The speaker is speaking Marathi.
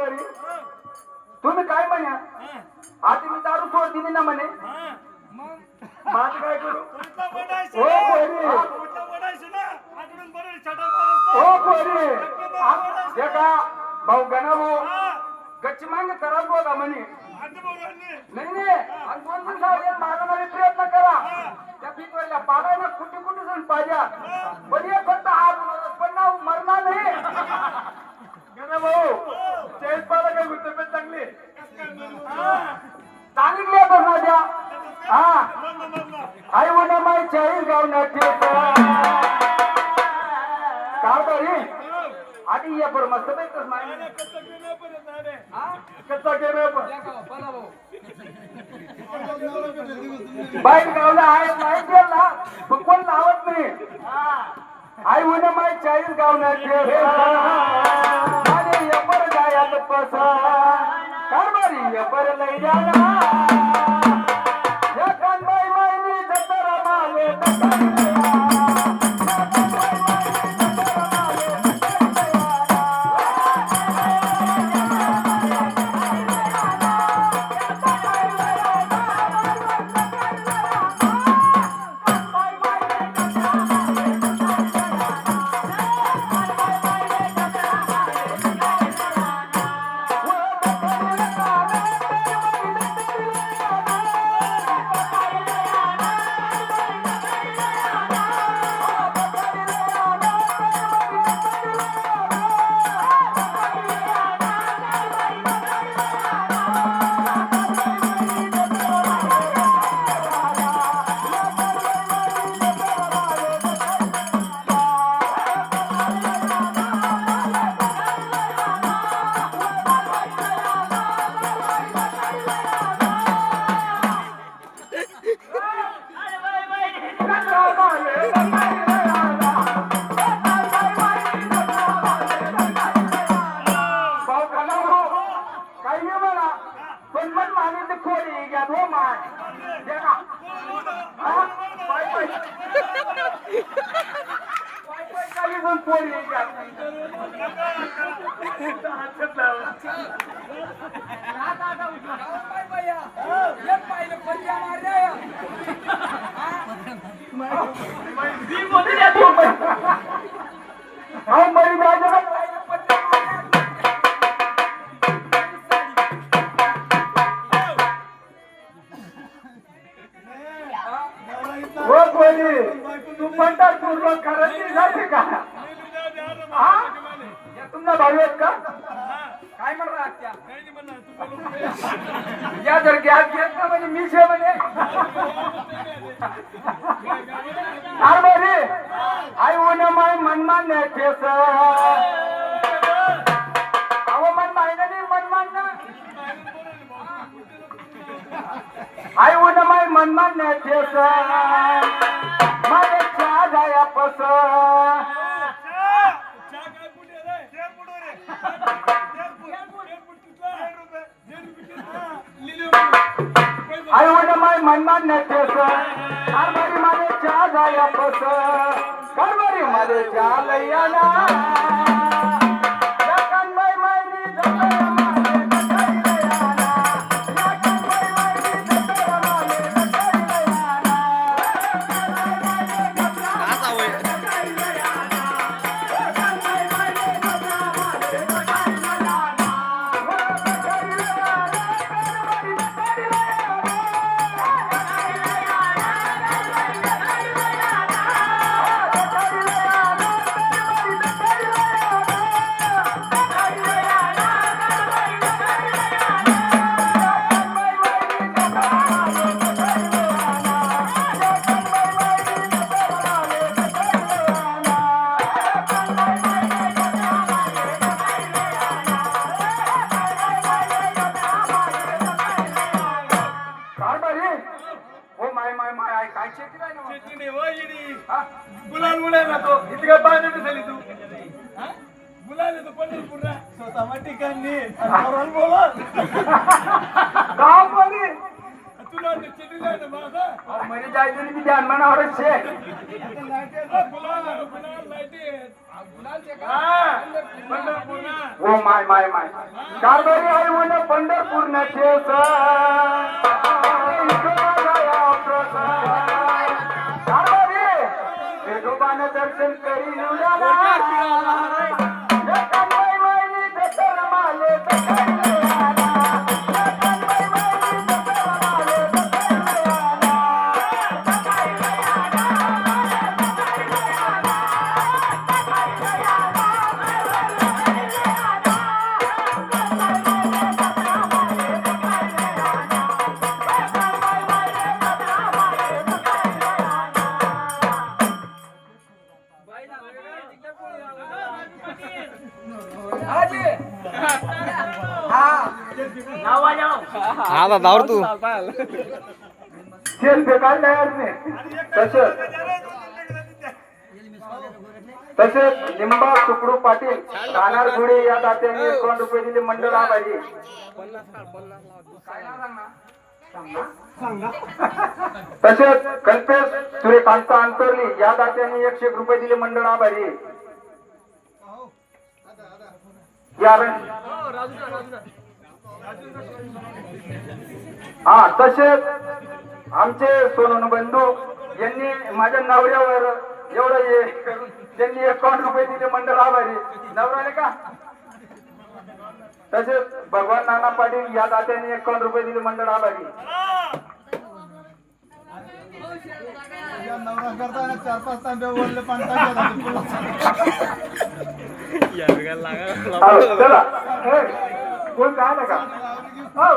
बरी तुम्ही काय म्हणा? आता मी दारू सोड दिली ना म्हणे. माझं काय करू? हो पोरी हो पोरी आ- भाऊ गणा भाऊ गच्ची मागे करा बोला म्हणे. नाही नाही. आणि दोन तीन सावली प्रयत्न करा. त्या भीतवरल्या पाडायला कुठे कुठे जाऊन पाहिजे पण हे फक्त पर मस्त पैकच माय कच्चा गेम बाईक गावला आहे नाही गेला. पण कोण लावत नाही. आई म्हणे माय चाळीस गाव नाट्य आणि यपर जायला पस कारभारी यपर लई जाना हो, तू पंढरपूरला खरंच झाली का? तुमचा भाऊ आहेत का? काय म्हणणार त्या या जर गॅस घेत ना म्हणजे मी शे म्हणे. अरे आई उन माय मनमान नाही ठेस. अहो मन माहिती नाही मनमान ना आई उन माय मनमान नाही ठेस. मनमान नाही ठेस कारभारी चहा जाया पस कारभारी माझे चहा लैया गुलाल दिसली तू? मुलाला येतो पंढरपूरला. स्वतः ठिकाणी. बोला गावामध्ये तुला चिठी दिलाय ना माझा? अहो, मरी जायचं नाही, मी ध्यान मनावर शे. आता लाईटी आहेत, गुलाल, गुलाल लाईटी आहेत. पंढरपूरला. ओ माय माय माय. कारभारी आहे म्हण पंढरपूर नचे कारभारी Go by the Dempsey, baby, you know that. आता दावर तू. फेकायला तयार नाही तसंच. तसेच लिंबा सुकडू पाटील राहणार घोडे या दात्यांनी एकावन्न रुपये दिले मंडळ पाहिजे तसेच कल्पेश सूर्यकांत अंतरली या दात्यांनी एकशे एक रुपये दिले मंडळ पाहिजे या हा तसेच आमचे सोनून बंधू यांनी माझ्या नवऱ्यावर एवढं हे करून त्यांनी एकावन्न रुपये दिले मंडळ आभारी. नवऱ्याने का? तसेच भगवान नाना पाटील या दात्यांनी एकावन्न रुपये दिले मंडळ आभारी. चार पाच तांबे पाणी चला. हे, कोण काय नका हो.